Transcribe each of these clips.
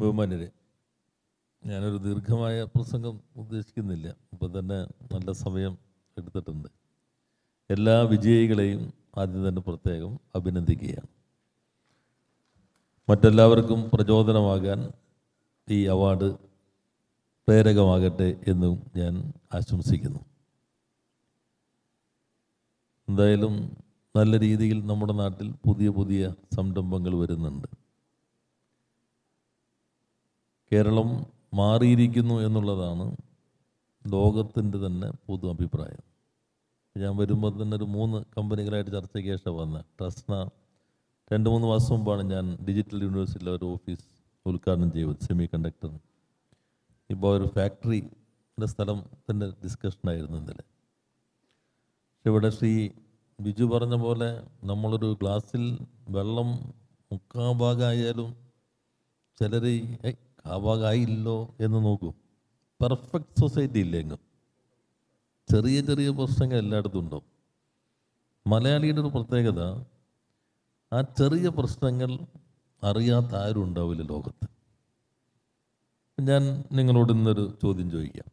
ബഹുമാന്യരെ ഞാനൊരു ദീർഘമായ പ്രസംഗം ഉദ്ദേശിക്കുന്നില്ല. ഇപ്പം തന്നെ നല്ല സമയം എടുത്തിട്ടുണ്ട്. എല്ലാ വിജയികളെയും ആദ്യം തന്നെ പ്രത്യേകം അഭിനന്ദിക്കുകയാണ്. മറ്റെല്ലാവർക്കും പ്രചോദനമാകാൻ ഈ അവാർഡ് പ്രേരകമാകട്ടെ എന്നും ഞാൻ ആശംസിക്കുന്നു. എന്തായാലും നല്ല രീതിയിൽ നമ്മുടെ നാട്ടിൽ പുതിയ പുതിയ സംരംഭങ്ങൾ വരുന്നുണ്ട്. കേരളം മാറിയിരിക്കുന്നു എന്നുള്ളതാണ് ലോകത്തിന്റെ തന്നെ പൊതു അഭിപ്രായം. ഞാൻ വരുമ്പോൾ തന്നെ ഒരു മൂന്ന് കമ്പനികളായിട്ട് ചർച്ചയ്ക്ക് ശേഷം വന്ന ട്രസ്ന രണ്ട് മൂന്ന് മാസം മുമ്പാണ് ഞാൻ ഡിജിറ്റൽ യൂണിവേഴ്സിറ്റിയിലെ ഒരു ഓഫീസ് ഉദ്ഘാടനം ചെയ്തത് സെമി കണ്ടക്ടർ ഇപ്പോൾ ഒരു ഫാക്ടറിയുടെ സ്ഥലത്തിന്റെ ഡിസ്കഷനായിരുന്നു ഇന്നലെ. പക്ഷെ ഇവിടെ ശ്രീ ബിജു പറഞ്ഞ പോലെ നമ്മളൊരു ഗ്ലാസ്സിൽ വെള്ളം മുക്കാ ഭാഗമായാലും ചിലർ കാഭാഗമായില്ലോ എന്ന് നോക്കും. പെർഫെക്റ്റ് സൊസൈറ്റി ഇല്ല എങ്ങും ചെറിയ ചെറിയ പ്രശ്നങ്ങൾ എല്ലായിടത്തും ഉണ്ടാവും. മലയാളിയുടെ ഒരു പ്രത്യേകത ആ ചെറിയ പ്രശ്നങ്ങൾ അറിയാത്ത ആരും ഉണ്ടാവില്ല ലോകത്ത്. ഞാൻ നിങ്ങളോട് ഇന്നൊരു ചോദ്യം ചോദിക്കാം.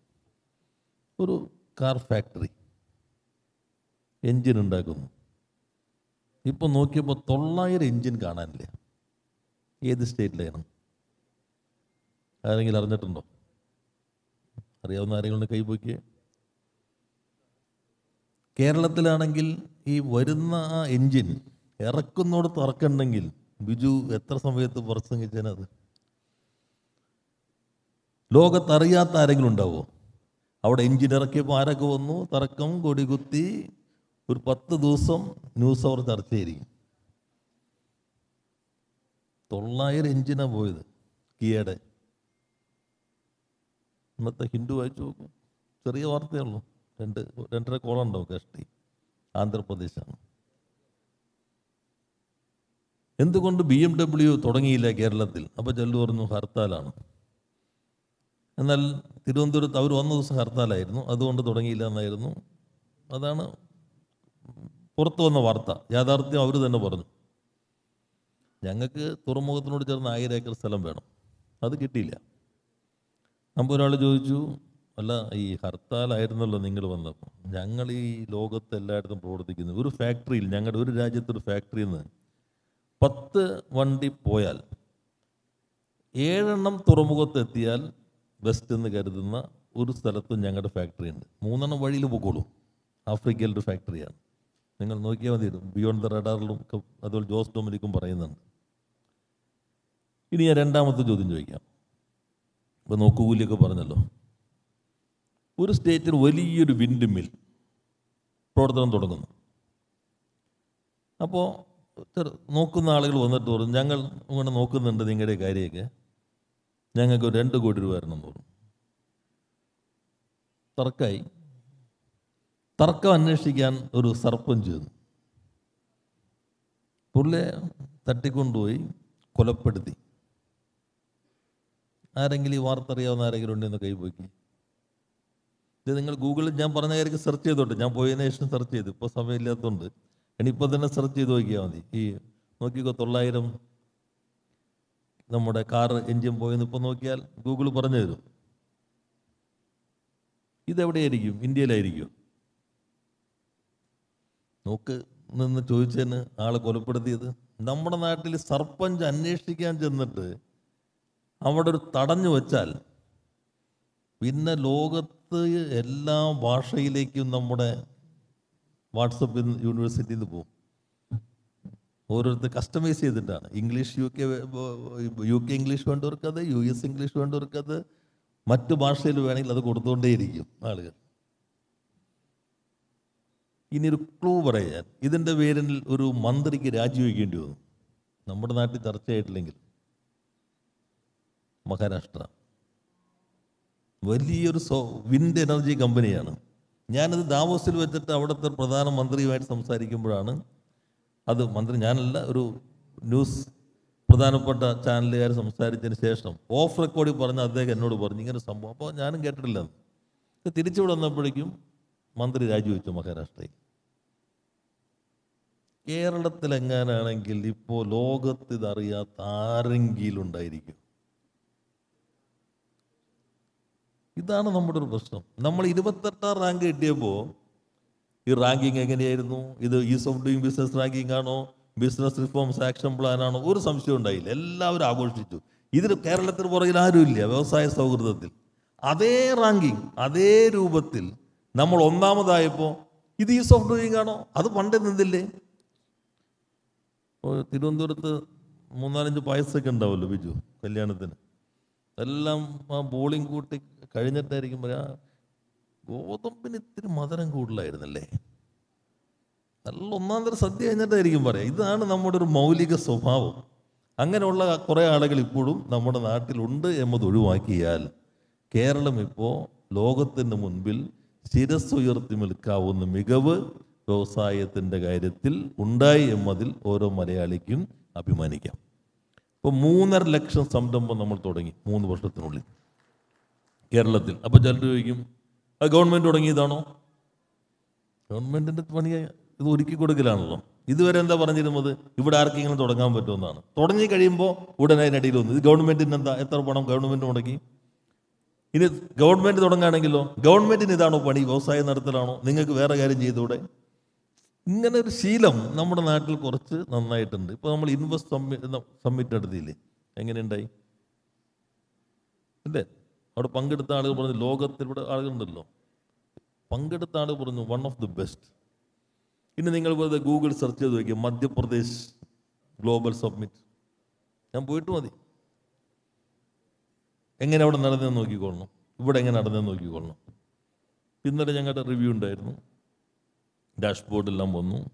ഒരു കാർ ഫാക്ടറി എൻജിൻ ഉണ്ടാക്കുന്നു. ഇപ്പോൾ നോക്കിയപ്പോൾ തൊള്ളായിരം എൻജിൻ കാണാനില്ല. ഏത് സ്റ്റേറ്റിലാണ് ആരെങ്കിലും അറിഞ്ഞിട്ടുണ്ടോ? അറിയാവുന്ന ആരെങ്കിലും കൈ പൊക്കിയേ കേരളത്തിലാണെങ്കിൽ ഈ വരുന്ന ആ എൻജിൻ ഇറക്കുന്നോട് ഇറക്കണ്ടെങ്കിൽ ബിജു എത്ര സമയത്ത് പ്രസംഗിച്ചതിനത് ലോകത്തറിയാത്ത ആരെങ്കിലും ഉണ്ടാവോ? അവിടെ എൻജിൻ ഇറക്കിയപ്പോൾ ആരൊക്കെ വന്നു? തർക്കം കൊടികുത്തി ഒരു പത്ത് ദിവസം ന്യൂസ് അവർ ചർച്ച ചെയ്തിരിക്കും തൊള്ളായിരം എൻജിനാണ് പോയത് കിയയുടെ ഇന്നത്തെ ഹിന്ദു വായിച്ചു നോക്കും. ചെറിയ വാർത്തയേ ഉള്ളൂ. രണ്ട് രണ്ടര കോളം ഉണ്ടാവും കഷ്ടി? ആന്ധ്രാപ്രദേശാണ്. എന്തുകൊണ്ട് ബി എം ഡബ്ല്യു തുടങ്ങിയില്ല കേരളത്തിൽ? അപ്പോൾ ചെല്ലു പറഞ്ഞു ഹർത്താലാണ്. എന്നാൽ തിരുവനന്തപുരത്ത് അവർ വന്ന ദിവസം ഹർത്താലായിരുന്നു. അതുകൊണ്ട് തുടങ്ങിയില്ല എന്നായിരുന്നു. അതാണ് പുറത്തു വന്ന വാർത്ത. യാഥാർത്ഥ്യം അവർ തന്നെ പറഞ്ഞു. ഞങ്ങൾക്ക് തുറമുഖത്തിനോട് ചേർന്ന് ആയിരം ഏക്കർ സ്ഥലം വേണം. അത് കിട്ടിയില്ല. അപ്പോൾ ഒരാൾ ചോദിച്ചു അല്ല ഈ ഹർത്താലായിരുന്നല്ലോ നിങ്ങൾ വന്നപ്പോൾ? ഞങ്ങൾ ഈ ലോകത്ത് എല്ലായിടത്തും പ്രവർത്തിക്കുന്നു. ഒരു ഫാക്ടറിയിൽ ഞങ്ങളുടെ ഒരു രാജ്യത്തൊരു ഫാക്ടറിയിൽ നിന്ന് പത്ത് വണ്ടി പോയാൽ ഏഴെണ്ണം തുറമുഖത്ത് എത്തിയാൽ ബെസ്റ്റ് എന്ന് കരുതുന്ന ഒരു സ്ഥലത്തും ഞങ്ങളുടെ ഫാക്ടറി ഉണ്ട് മൂന്നെണ്ണം വഴിയിൽ പോക്കോളൂ. ആഫ്രിക്കയിലെ ഒരു ഫാക്ടറിയാണ് നിങ്ങൾ നോക്കിയാൽ മതി. ബിയോണ്ട് ദ റഡാറിലും അതുപോലെ ജോസ് ഡൊമിനിക്കും പറയുന്നുണ്ട്. ഇനി ഞാൻ രണ്ടാമത്തെ ചോദ്യം ചോദിക്കാം. ഇപ്പോൾ നോക്കുകൂലിയൊക്കെ പറഞ്ഞല്ലോ. ഒരു സ്റ്റേറ്റിൽ വലിയൊരു വിൻഡ് മിൽ പ്രവർത്തനം തുടങ്ങുന്നു. അപ്പോൾ നോക്കുന്ന ആളുകൾ വന്നിട്ട് പറഞ്ഞു ഞങ്ങൾ ഇങ്ങനെ നോക്കുന്നുണ്ട് നിങ്ങളുടെ കാര്യമൊക്കെ. ഞങ്ങൾക്ക് രണ്ട് കോടി രൂപ വരണം എന്ന് പറഞ്ഞു. തർക്കമായി. തർക്കം അന്വേഷിക്കാൻ ഒരു സർപ്പഞ്ച് ചെന്നു പുള്ളിയെ തട്ടിക്കൊണ്ടുപോയി കൊലപ്പെടുത്തി. ആരെങ്കിലും ഈ വാർത്ത അറിയാവുന്ന ആരെങ്കിലും ഉണ്ടെന്ന് കൈപോക്കി ഇത് നിങ്ങൾ ഗൂഗിളിൽ ഞാൻ പറഞ്ഞ കാര്യം സെർച്ച് ചെയ്തോട്ടെ ഞാൻ പോയതിനു ശേഷം സെർച്ച് ചെയ്തു. ഇപ്പോൾ സമയമില്ലാത്തതുകൊണ്ട് ഇനിയിപ്പോൾ തന്നെ സെർച്ച് ചെയ്ത് നോക്കിയാൽ മതി. ഈ നോക്കിക്കോ തൊള്ളായിരം നമ്മുടെ കാർ എൻജിൻ പോയെന്ന് ഇപ്പോൾ നോക്കിയാൽ ഗൂഗിൾ പറഞ്ഞു തരും. ഇതെവിടെയായിരിക്കും? ഇന്ത്യയിലായിരിക്കും. നോക്ക് നിന്ന് ചോദിച്ചതിന് ആളെ കൊലപ്പെടുത്തിയത്. നമ്മുടെ നാട്ടിൽ സർപ്പഞ്ച് അന്വേഷിക്കാൻ ചെന്നിട്ട് അവിടെ ഒരു തടഞ്ഞു വെച്ചാൽ പിന്നെ ലോകത്ത് എല്ലാ ഭാഷയിലേക്കും നമ്മുടെ വാട്സപ്പ് യൂണിവേഴ്സിറ്റിയിൽ നിന്ന് പോകും. ഓരോരുത്തർ കസ്റ്റമൈസ് ചെയ്തിട്ടാണ്. English U K U K English വേണ്ടവർക്കത് U S English വേണ്ടവർക്കത് മറ്റു ഭാഷയിൽ വേണമെങ്കിൽ അത് കൊടുത്തുകൊണ്ടേയിരിക്കും ആളുകൾ. ഇനി ഒരു ക്ലൂ പറയാൻ. ഇതിന്റെ പേരിൽ ഒരു മന്ത്രിക്ക് രാജിവെക്കേണ്ടി വന്നു. നമ്മുടെ നാട്ടിൽ ചർച്ചയായിട്ടില്ലെങ്കിൽ. മഹാരാഷ്ട്ര. വലിയൊരു സോ വിൻഡ് എനർജി കമ്പനിയാണ്. ഞാനത് ദാവോസിൽ വെച്ചിട്ട് അവിടുത്തെ പ്രധാനമന്ത്രിയുമായിട്ട് സംസാരിക്കുമ്പോഴാണ് അത് മന്ത്രി ഞാനല്ല ഒരു ന്യൂസ് പ്രധാനപ്പെട്ട ചാനലുകാർ സംസാരിച്ചതിന് ശേഷം ഓഫ് റെക്കോർഡിൽ പറഞ്ഞ അദ്ദേഹം എന്നോട് പറഞ്ഞു ഇങ്ങനെ സംഭവം. അപ്പോൾ ഞാനും കേട്ടിട്ടില്ല. തിരിച്ചു വന്നപ്പോഴേക്കും മന്ത്രി രാജിവെച്ചു മഹാരാഷ്ട്രയിൽ. കേരളത്തിലെങ്ങാനാണെങ്കിൽ ഇപ്പോൾ ലോകത്ത് ഇതറിയാത്ത ആരെങ്കിലും ഉണ്ടായിരിക്കും. ഇതാണ് നമ്മുടെ ഒരു പ്രശ്നം. നമ്മൾ ഇരുപത്തെട്ടാം റാങ്ക് കിട്ടിയപ്പോൾ ഈ റാങ്കിങ് എങ്ങനെയായിരുന്നു? ഇത് ease of doing business ranking ആണോ? ബിസിനസ് റിഫോംസ് ആക്ഷൻ പ്ലാൻ ആണോ? ഒരു സംശയം ഉണ്ടായില്ല. എല്ലാവരും ആഘോഷിച്ചു. ഇതിൽ കേരളത്തിന് പുറകിൽ ആരുമില്ല വ്യവസായ സൗഹൃദത്തിൽ. അതേ റാങ്കിങ് അതേ രൂപത്തിൽ നമ്മൾ ഒന്നാമതായപ്പോൾ ഇത് ഈസ് ഓഫ് ഡൂയിങ് ആണോ? അത് പണ്ടേ നിന്നില്ലേ? ഇപ്പോൾ തിരുവനന്തപുരത്ത് മൂന്നാലഞ്ച് പായസമൊക്കെ ഉണ്ടാവുമല്ലോ ബിജു കല്യാണത്തിന്. എല്ലാം ആ ബോളിംഗ് കൂട്ടി കഴിഞ്ഞിട്ടായിരിക്കും പറയാ ഗോതമ്പിന് ഇത്തിരി മധുരം കൂടുതലായിരുന്നല്ലേ? നല്ല ഒന്നാം തരം സദ്യ കഴിഞ്ഞിട്ടായിരിക്കും പറയാം. ഇതാണ് നമ്മുടെ ഒരു മൗലിക സ്വഭാവം. അങ്ങനെയുള്ള കുറേ ആളുകൾ ഇപ്പോഴും നമ്മുടെ നാട്ടിലുണ്ട് എന്നത് ഒഴിവാക്കിയാൽ കേരളം ഇപ്പോൾ ലോകത്തിന് മുൻപിൽ ശിരസ്സുയർത്തി നിൽക്കാവുന്ന മികവ് വ്യവസായത്തിന്റെ കാര്യത്തിൽ ഉണ്ടായി എന്നതിൽ ഓരോ മലയാളിക്കും അഭിമാനിക്കാം. ഇപ്പോൾ മൂന്നര ലക്ഷം സംരംഭം നമ്മൾ തുടങ്ങി മൂന്ന് വർഷത്തിനുള്ളിൽ. കേരളത്തിൽ. അപ്പോൾ ചിലർ ചോദിക്കും അത് ഗവൺമെന്റ് തുടങ്ങിയതാണോ? ഗവൺമെന്റിന്റെ പണി ഇത് ഒരുക്കി കൊടുക്കലാണല്ലോ. ഇതുവരെ എന്താ പറഞ്ഞിരുന്നത്? ഇവിടെ ആർക്കെങ്കിലും തുടങ്ങാൻ പറ്റുമെന്നാണ്. തുടങ്ങി കഴിയുമ്പോൾ ഉടനെ അതിനടിയിൽ വന്നു. ഇത് ഗവൺമെന്റിന് എന്താ? എത്ര പണം ഗവൺമെന്റ് മുടക്കി? ഇനി ഗവൺമെന്റ് തുടങ്ങുകയാണെങ്കിലോ? ഗവൺമെന്റിന് ഇതാണോ പണി? വ്യവസായം നടത്തലാണോ? നിങ്ങൾക്ക് വേറെ കാര്യം ചെയ്തൂടെ ഇങ്ങനെ ഒരു ശീലം നമ്മുടെ നാട്ടിൽ കുറച്ച് നന്നായിട്ടുണ്ട്. ഇപ്പോൾ നമ്മൾ ഇൻവെസ്റ്റ് സമ്മിറ്റ് സമ്മിറ്റ് നടത്തിയില്ലേ? എങ്ങനെയുണ്ടായി അല്ലേ? അവിടെ പങ്കെടുത്ത ആളുകൾ പറഞ്ഞു ലോകത്തിലൂടെ ആളുകളുണ്ടല്ലോ. പങ്കെടുത്ത ആളുകൾ പറഞ്ഞു വൺ ഓഫ് ദി ബെസ്റ്റ് ഇനി നിങ്ങൾ വെറുതെ ഗൂഗിൾ സെർച്ച് ചെയ്ത് നോക്കിയാൽ മധ്യപ്രദേശ് ഗ്ലോബൽ സബ്മിറ്റ് ഞാൻ പോയിട്ട് മതി. എങ്ങനെ അവിടെ നടന്നതെന്ന് നോക്കിക്കൊള്ളണം. ഇവിടെ എങ്ങനെ നടന്നെന്ന് നോക്കിക്കൊള്ളണം. ഇന്നലെ ഞങ്ങളുടെ റിവ്യൂ ഉണ്ടായിരുന്നു. ഡാഷ്ബോർഡെല്ലാം വന്നു.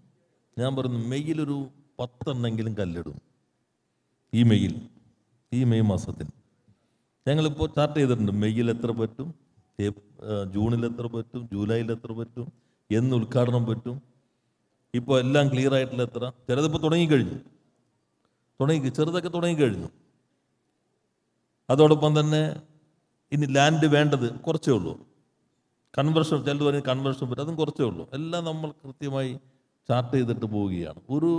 ഞാൻ പറഞ്ഞു മെയ്യിലൊരു പത്തെണ്ണെങ്കിലും കല്ലിടും. ഈ മെയ്യിൽ ഈ മെയ് മാസത്തിൽ. ഞങ്ങളിപ്പോൾ ചാർട്ട് ചെയ്തിട്ടുണ്ട്. മെയ്യിൽ എത്ര പറ്റും? ജൂണിൽ എത്ര പറ്റും? ജൂലൈയിൽ എത്ര പറ്റും? എന്ന് ഉദ്ഘാടനം പറ്റും? ഇപ്പോൾ എല്ലാം ക്ലിയർ ആയിട്ടുള്ള എത്ര? ചിലതിപ്പോൾ തുടങ്ങിക്കഴിഞ്ഞു തുടങ്ങി ചെറുതൊക്കെ തുടങ്ങിക്കഴിഞ്ഞു അതോടൊപ്പം തന്നെ ഇനി ലാൻഡ് വേണ്ടത് കുറച്ചേ ഉള്ളൂ. കൺവെർഷൻ ചിലത് പറഞ്ഞ് കൺവെർഷൻ പറ്റും അതും കുറച്ചേ ഉള്ളൂ. എല്ലാം നമ്മൾ കൃത്യമായി ചാർട്ട് ചെയ്തിട്ട് പോവുകയാണ്. ഒരു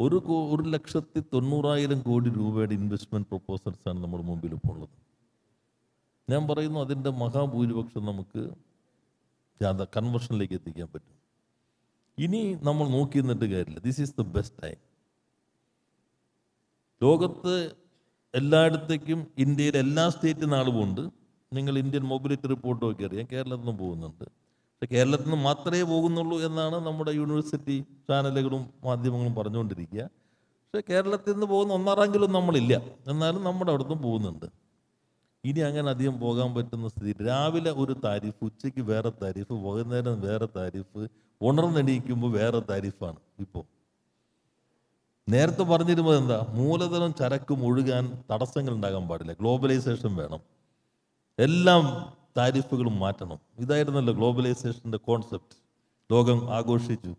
ഒരു ഒരു ലക്ഷത്തി തൊണ്ണൂറായിരം കോടി രൂപയുടെ ഇൻവെസ്റ്റ്മെന്റ് പ്രപ്പോസൽസ് ആണ് നമ്മുടെ മുമ്പിൽ ഇപ്പോൾ ഉള്ളത്. ഞാൻ പറയുന്നു അതിന്റെ മഹാഭൂരിപക്ഷം നമുക്ക് കൺവെർഷനിലേക്ക് എത്തിക്കാൻ പറ്റും. ഇനി നമ്മൾ നോക്കി നിന്നിട്ട് കാര്യമില്ല. This is the best time ലോകത്ത് എല്ലായിടത്തേക്കും ഇന്ത്യയിലെ എല്ലാ സ്റ്റേറ്റിൽ നിന്ന് ആളുമുണ്ട് നിങ്ങൾ ഇന്ത്യൻ മൊബിലിറ്റി റിപ്പോർട്ട് നോക്കിയാൽ അറിയാം കേരളത്തിൽ നിന്ന് പോകുന്നുണ്ട്. കേരളത്തിൽ നിന്ന് മാത്രമേ പോകുന്നുള്ളൂ എന്നാണ് നമ്മുടെ യൂണിവേഴ്സിറ്റി ചാനലുകളും മാധ്യമങ്ങളും പറഞ്ഞുകൊണ്ടിരിക്കുക. പക്ഷേ കേരളത്തിൽ നിന്ന് പോകുന്ന ഒന്നാറാങ്കിലും നമ്മളില്ല. എന്നാലും നമ്മുടെ അവിടുന്ന് പോകുന്നുണ്ട്. ഇനി അങ്ങനെ അധികം പോകാൻ പറ്റുന്ന സ്ഥിതി. രാവിലെ ഒരു താരിഫ് ഉച്ചയ്ക്ക് വേറെ താരിഫ് വൈകുന്നേരം വേറെ താരിഫ് ഉണർന്നെണീക്കുമ്പോൾ വേറെ താരിഫാണ് ഇപ്പോൾ നേരത്തെ പറഞ്ഞിരുന്നത് എന്താ? മൂലധനം ചരക്ക് മുഴുകാൻ തടസ്സങ്ങൾ ഉണ്ടാകാൻ പാടില്ല. ഗ്ലോബലൈസേഷൻ വേണം. എല്ലാം താരിഫുകളും മാറ്റണം. ഇതായിരുന്നല്ലോ ഗ്ലോബലൈസേഷന്റെ കോൺസെപ്റ്റ്. ലോകം ആഘോഷിച്ചു.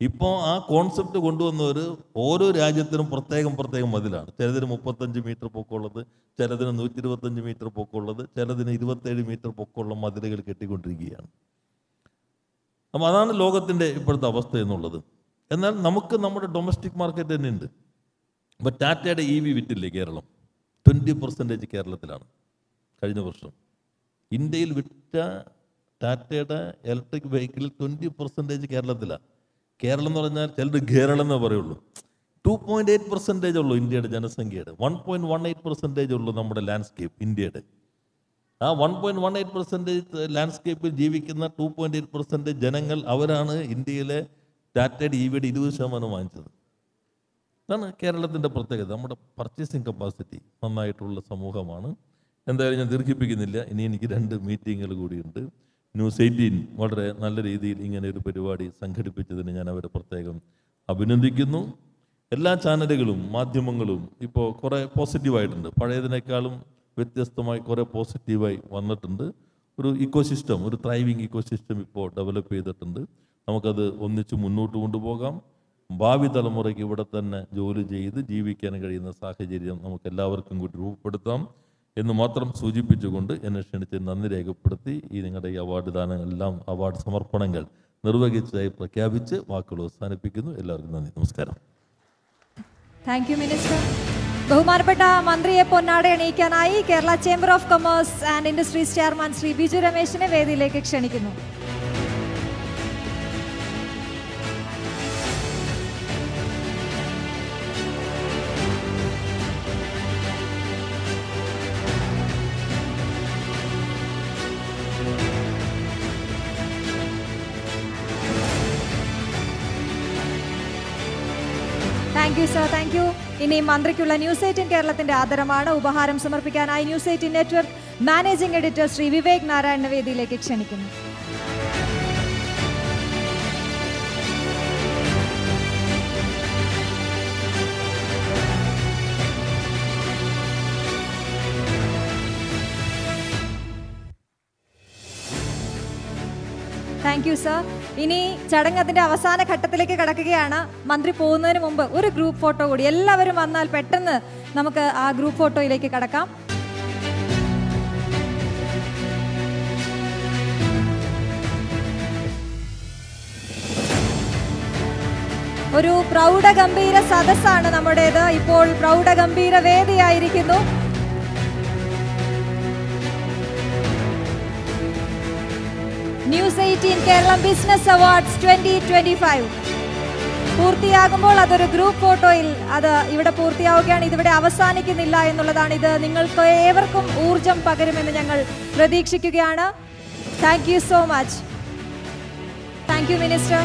ഇപ്പോൾ ആ കോൺസെപ്റ്റ് കൊണ്ടുവന്നവർ ഓരോ രാജ്യത്തിനും പ്രത്യേകം പ്രത്യേകം മതിലാണ്. ചിലതിന് മുപ്പത്തഞ്ച് മീറ്റർ പൊക്കമുള്ളത് ചിലതിന് നൂറ്റി ഇരുപത്തഞ്ച് മീറ്റർ പൊക്കമുള്ളത് ചിലതിന് ഇരുപത്തേഴ് മീറ്റർ പൊക്കമുള്ള മതിലുകൾ കെട്ടിക്കൊണ്ടിരിക്കുകയാണ്. അപ്പം അതാണ് ലോകത്തിന്റെ ഇപ്പോഴത്തെ അവസ്ഥ എന്നുള്ളത്. എന്നാൽ നമുക്ക് നമ്മുടെ ഡൊമസ്റ്റിക് മാർക്കറ്റ് തന്നെ ഉണ്ട് അപ്പോൾ ടാറ്റയുടെ ഇ വി വിറ്റില്ലേ കേരളം? ട്വന്റി പെർസെന്റേജ് കേരളത്തിലാണ് കഴിഞ്ഞ വർഷം. ഇന്ത്യയിൽ വിറ്റ ടാറ്റയുടെ ഇലക്ട്രിക് വെഹിക്കിളിൽ ട്വന്റി പെർസെന്റേജ് കേരളത്തിലാണ് കേരളം എന്ന് പറഞ്ഞാൽ ചിലർ കേരളം എന്നേ പറയുള്ളൂ. ടു പോയിന്റ് എയ്റ്റ് പെർസെന്റേജ് ഉള്ളൂ ഇന്ത്യയുടെ ജനസംഖ്യയുടെ. One point one eight percentage ഉള്ളൂ നമ്മുടെ ലാൻഡ്സ്കേപ്പ് ഇന്ത്യയുടെ. ആ one point one eight percentage ലാൻഡ്സ്കേപ്പിൽ ജീവിക്കുന്ന ടു പോയിന്റ് എയ്റ്റ് പെർസെന്റേജ് ജനങ്ങൾ അവരാണ് ഇന്ത്യയിലെ ടാറ്റയുടെ ഇ വിയുടെ ഇരുപത് ശതമാനം വാങ്ങിച്ചത്. അതാണ് കേരളത്തിന്റെ പ്രത്യേകത. നമ്മുടെ പർച്ചേസിങ് കപ്പാസിറ്റി നന്നായിട്ടുള്ള സമൂഹമാണ്. എന്തായാലും ഞാൻ ദീർഘിപ്പിക്കുന്നില്ല. ഇനി എനിക്ക് രണ്ട് മീറ്റിങ്ങുകൾ കൂടിയുണ്ട്. ന്യൂസ് എയ്റ്റീൻ വളരെ നല്ല രീതിയിൽ ഇങ്ങനെ ഒരു പരിപാടി സംഘടിപ്പിച്ചതിന് ഞാൻ അവരെ പ്രത്യേകം അഭിനന്ദിക്കുന്നു. എല്ലാ ചാനലുകളും മാധ്യമങ്ങളും ഇപ്പോൾ കുറേ പോസിറ്റീവായിട്ടുണ്ട് പഴയതിനേക്കാളും വ്യത്യസ്തമായി കുറേ പോസിറ്റീവായി വന്നിട്ടുണ്ട്. ഒരു ഇക്കോസിസ്റ്റം ഒരു ത്രൈവിങ് ഇക്കോസിസ്റ്റം ഇപ്പോൾ ഡെവലപ്പ് ചെയ്തിട്ടുണ്ട്. നമുക്കത് ഒന്നിച്ച് മുന്നോട്ട് കൊണ്ടുപോകാം. ഭാവി തലമുറയ്ക്ക് ഇവിടെ തന്നെ ജോലി ചെയ്ത് ജീവിക്കാൻ കഴിയുന്ന സാഹചര്യം നമുക്ക് എല്ലാവർക്കും കൂടി രൂപപ്പെടുത്താം. എന്ന് മാത്രം സൂചിപ്പിച്ചുകൊണ്ട് എന്നെ ക്ഷണിച്ച് നന്ദി രേഖപ്പെടുത്തി. ഈ നിങ്ങളുടെ ഈ അവാർഡ് ദാനങ്ങളെല്ലാം അവാർഡ് സമർപ്പണങ്ങൾ നിർവഹിച്ചതായി പ്രഖ്യാപിച്ച് വാക്കുകൾ അവസാനിപ്പിക്കുന്നു. എല്ലാവർക്കും നന്ദി. നമസ്കാരം. താങ്ക് യു മിനിസ്റ്റർ ബഹുമാനപ്പെട്ട മന്ത്രിയെ പൊന്നാട എണീക്കാനായി Kerala chamber of commerce and industries chairman Shri Biju രമേശിനെ വേദിയിലേക്ക് ക്ഷണിക്കുന്നു. Thank you sir thank you ഇനി മന്ത്രിക്കുള്ള ന്യൂസ് എയ്റ്റീൻ കേരളത്തിന്റെ ആദരമാണ്. ഉപഹാരം സമർപ്പിക്കാനായി news eighteen network managing editor Shri Vivek Narayan വേദിയിലേക്ക് ക്ഷണിക്കുന്നു. Thank you sir. ഇനി ചടങ്ങ് അതിന്റെ അവസാന ഘട്ടത്തിലേക്ക് കടക്കുകയാണ്. മന്ത്രി പോകുന്നതിന് മുമ്പ് ഒരു ഗ്രൂപ്പ് ഫോട്ടോ കൂടി. എല്ലാവരും വന്നാൽ പെട്ടെന്ന് നമുക്ക് ആ ഗ്രൂപ്പ് ഫോട്ടോയിലേക്ക് കടക്കാം. ഒരു പ്രൗഢഗംഭീര സദസ്സാണ് നമ്മുടേത്. ഇപ്പോൾ പ്രൗഢഗംഭീര വേദിയായിരിക്കുന്നു. News eighteen Keralam business awards twenty twenty five പൂർത്തിയാകുമ്പോൾ അതൊരു ഗ്രൂപ്പ് ഫോട്ടോയിൽ അത് ഇവിടെ പൂർത്തിയാവുകയാണ്. ഇതിവിടെ അവസാനിക്കുന്നില്ല എന്നുള്ളതാണ് ഇത്. നിങ്ങൾക്ക് ഏവർക്കും ഊർജം പകരുമെന്ന് ഞങ്ങൾ പ്രതീക്ഷിക്കുകയാണ്. Thank you so much thank you minister